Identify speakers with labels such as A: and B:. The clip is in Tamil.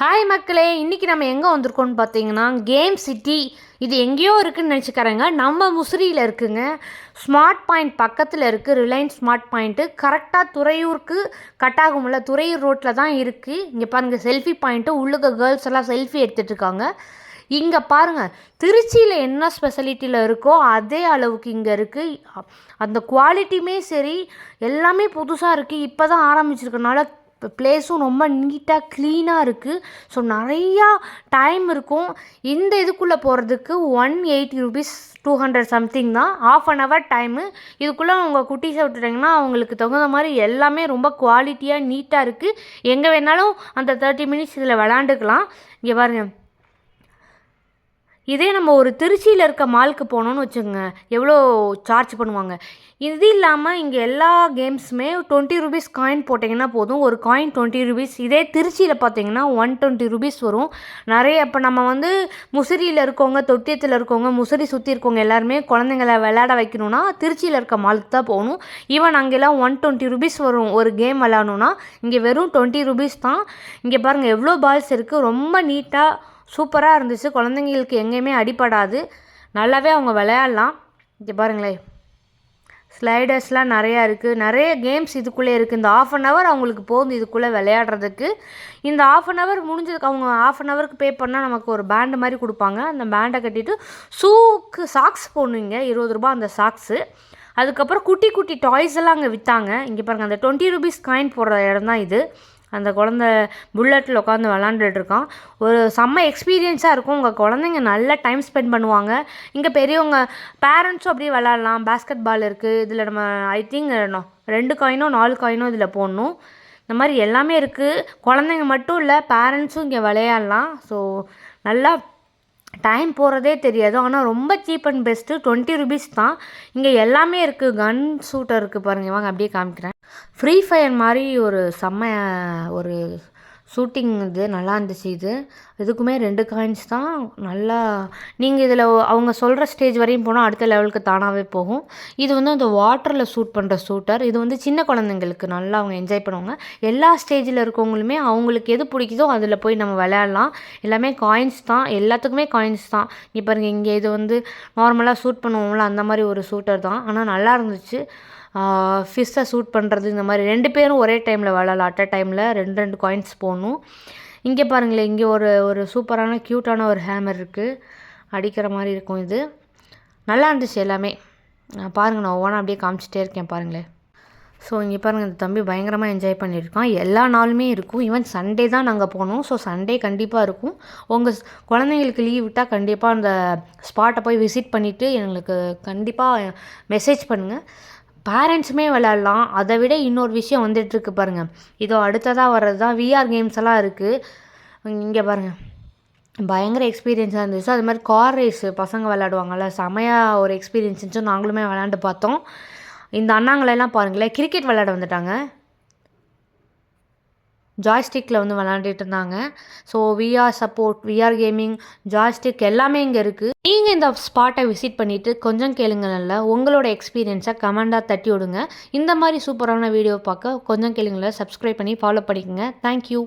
A: ஹாய் மக்களே. இன்றைக்கி நம்ம எங்கே வந்திருக்கோம்னு பார்த்தீங்கன்னா கேம் சிட்டி இது எங்கேயோ இருக்குதுன்னு நினச்சிக்கிறேங்க. நம்ம முசிறியில் இருக்குங்க. ஸ்மார்ட் பாயிண்ட் பக்கத்தில் இருக்குது ரிலையன்ஸ் ஸ்மார்ட் பாயிண்ட்டு கரெக்டாக துறையூருக்கு கட்டாகும்ல. துறையூர் ரோட்டில் தான் இருக்குது இங்கே பாருங்கள் செல்ஃபி பாயிண்ட்டு உள்ளுக்க கேர்ள்ஸ் எல்லாம் செல்ஃபி எடுத்துகிட்டு இருக்காங்க. இங்கே பாருங்கள் திருச்சியில் என்ன ஸ்பெஷலிட்டியில் இருக்கோ அதே அளவுக்கு இங்கே இருக்குது அந்த குவாலிட்டியுமே சரி எல்லாமே புதுசாக இருக்குது இப்போ தான் ஆரம்பிச்சிருக்கனால இப்போ ப்ளேஸும் ரொம்ப நீட்டாக க்ளீனாக இருக்குது ஸோ நிறையா டைம் இருக்கும். இந்த இதுக்குள்ளே போகிறதுக்கு one eighty rupees two hundred something தான். ஆஃப் அன் ஹவர் டைமு இதுக்குள்ளே அவங்க குட்டீஸை விட்டுட்டிங்கன்னா அவங்களுக்கு தகுந்த மாதிரி எல்லாமே ரொம்ப குவாலிட்டியாக நீட்டாக இருக்குது எங்கே வேணாலும் அந்த தேர்ட்டி மினிட்ஸ் இதில் விளாண்டுக்கலாம். இங்கே பாருங்கள் இதே நம்ம ஒரு திருச்சியில் இருக்க மாலுக்கு போனோம்னு வச்சுக்கோங்க எவ்வளோ சார்ஜ் பண்ணுவாங்க. இது இல்லாமல் இங்கே எல்லா கேம்ஸுமே டுவெண்ட்டி ருபீஸ் காயின் போட்டிங்கன்னா போதும். ஒரு காயின் டுவெண்ட்டி ருபீஸ் இதே திருச்சியில் பார்த்தீங்கன்னா ஒன் டுவெண்ட்டி ருபீஸ் வரும். நிறைய இப்போ நம்ம வந்து முசிறியில் இருக்கவங்க தொட்டியத்தில் இருக்கவங்க முசிறி சுற்றி இருக்கவங்க எல்லாருமே குழந்தைங்கள விளையாட வைக்கணும்னா திருச்சியில் இருக்க மாலுக்கு தான் போகணும். ஈவன் அங்கெல்லாம் ஒன் டுவெண்ட்டி ருபீஸ் வரும் ஒரு கேம் விளாடணுன்னா இங்கே வெறும் டுவெண்ட்டி ருபீஸ் தான். இங்கே பாருங்கள் எவ்வளோ பால்ஸ் இருக்குது ரொம்ப நீட்டாக சூப்பராக இருந்துச்சு. குழந்தைங்களுக்கு எங்கேயுமே அடிப்படாது நல்லாவே அவங்க விளையாடலாம். இங்கே பாருங்களேன் ஸ்லைடர்ஸ்லாம் நிறையா இருக்குது நிறைய கேம்ஸ் இதுக்குள்ளே இருக்குது இந்த ஆஃப் அன் ஹவர் அவங்களுக்கு போகுது இதுக்குள்ளே விளையாடுறதுக்கு. இந்த ஆஃப் அன் ஹவர் முடிஞ்சதுக்கு அவங்க ஆஃப் அன் ஹவருக்கு பே பண்ணால் நமக்கு ஒரு பேண்டு மாதிரி கொடுப்பாங்க. அந்த பேண்டை கட்டிட்டு ஷூக்கு சாக்ஸ் போடணுங்க இருபது ரூபா அந்த சாக்ஸு அதுக்கப்புறம் குட்டி குட்டி டாய்ஸ் எல்லாம் அங்கே விற்றாங்க இங்கே பாருங்கள் அந்த டுவெண்ட்டி ருபீஸ் காயின் போடுற இடம் தான் இது. அந்த குழந்த புல்லட்டில் உட்காந்து விளாண்டுட்டு இருக்கான் ஒரு செம்ம எக்ஸ்பீரியன்ஸாக இருக்கும். உங்கள் குழந்தைங்க நல்ல டைம் ஸ்பெண்ட் பண்ணுவாங்க. இங்கே பெரியவங்க பேரண்ட்ஸும் அப்படியே விளாட்லாம். பேஸ்கெட் பால் இருக்குது இதில் நம்ம ஐ திங்க் ரெண்டு காயினோ நாலு காயினோ இதில் போடணும். இந்த மாதிரி எல்லாமே இருக்குது குழந்தைங்க மட்டும் இல்லை பேரண்ட்ஸும் இங்கே விளையாடலாம். ஸோ நல்லா டைம் போகிறதே தெரியாது. ஆனால் ரொம்ப cheap and best twenty rupees தான். இங்கே எல்லாமே இருக்குது கன் ஷூட்டர் இருக்குது பாருங்கள் வாங்க அப்படியே காமிக்கிறேன். ஃப்ரீ ஃபயர் மாதிரி ஒரு செம்ம ஒரு ஷூட்டிங் இது நல்லா இருந்துச்சு இது. இதுக்குமே ரெண்டு காயின்ஸ் தான். நல்லா நீங்கள் இதில் அவங்க சொல்கிற ஸ்டேஜ் வரையும் போனால் அடுத்த லெவலுக்கு தானாகவே போகும். இது வந்து அந்த வாட்டரில் ஷூட் பண்ணுற ஷூட்டர் இது வந்து சின்ன குழந்தைங்களுக்கு நல்லா அவங்க என்ஜாய் பண்ணுவாங்க. எல்லா ஸ்டேஜில் இருக்கவங்களுமே அவங்களுக்கு எது பிடிக்குதோ அதில் போய் நம்ம விளையாடலாம். எல்லாமே காயின்ஸ் தான். எல்லாத்துக்குமே காயின்ஸ் தான். இப்போ பாருங்கள் இங்கே இது வந்து நார்மலாக ஷூட் பண்ணுவோம்ல அந்த மாதிரி ஒரு ஷூட்டர் தான். ஆனால் நல்லா இருந்துச்சு. ஃபிஷ்ஷை ஷூட் பண்ணுறது இந்த மாதிரி. ரெண்டு பேரும் ஒரே டைமில் விளாட்லாம் அட் அ டைமில் ரெண்டு ரெண்டு காயின்ஸ் போடணும். இங்கே பாருங்களேன் இங்கே ஒரு ஒரு சூப்பரான க்யூட்டான ஒரு ஹேமர் இருக்குது அடிக்கிற மாதிரி இருக்கும் இது. நல்லா இருந்துச்சு எல்லாமே. பாருங்கள் நான் ஒவ்வொன்றா அப்படியே காமிச்சிட்டே இருக்கேன் பாருங்களேன். ஸோ இங்கே பாருங்கள் இந்த தம்பி பயங்கரமாக என்ஜாய் பண்ணியிருக்கான் எல்லா நாளுமே இருக்கும். ஈவன் சண்டே தான் நாங்கள் போனோம். ஸோ சண்டே கண்டிப்பாக இருக்கும். உங்கள் குழந்தைங்களுக்கு லீவ் விட்டால் கண்டிப்பாக அந்த ஸ்பாட்டை போய் விசிட் பண்ணிவிட்டு எங்களுக்கு கண்டிப்பாக மெசேஜ் பண்ணுங்கள் பேரண்ட்ஸுமே விளாட்லாம் அதை விட இன்னொரு விஷயம் வந்துட்டுருக்கு பாருங்கள் இதோ அடுத்ததாக வர்றது தான் விஆர் கேம்ஸ் எல்லாம் இருக்குது இங்கே பாருங்கள் பயங்கர எக்ஸ்பீரியன்ஸாக இருந்துச்சு. அது மாதிரி கார் ரேஸு பசங்க விளாடுவாங்கள்ல செமையாக ஒரு எக்ஸ்பீரியன்ஸ் இருந்துச்சு நாங்களுமே விளாண்டு பார்த்தோம். இந்த அண்ணாங்களெல்லாம் பாருங்களேன் கிரிக்கெட் விளையாட வந்துட்டாங்க. ஜாய்ஸ்டிக்கில் வந்து விளாண்டுட்டு இருந்தாங்க. So VR support VR gaming joystick எல்லாமே இங்கே இருக்குது நீங்கள் இந்த ஸ்பாட்டை விசிட் பண்ணிவிட்டு கொஞ்சம் கேளுங்க நல்லா உங்களோட எக்ஸ்பீரியன்ஸை கமெண்டாக தட்டி விடுங்க. இந்த மாதிரி சூப்பரான வீடியோ பார்க்க கொஞ்சம் கேளுங்களை சப்ஸ்கிரைப் பண்ணி ஃபாலோ பண்ணிக்கோங்க. Thank you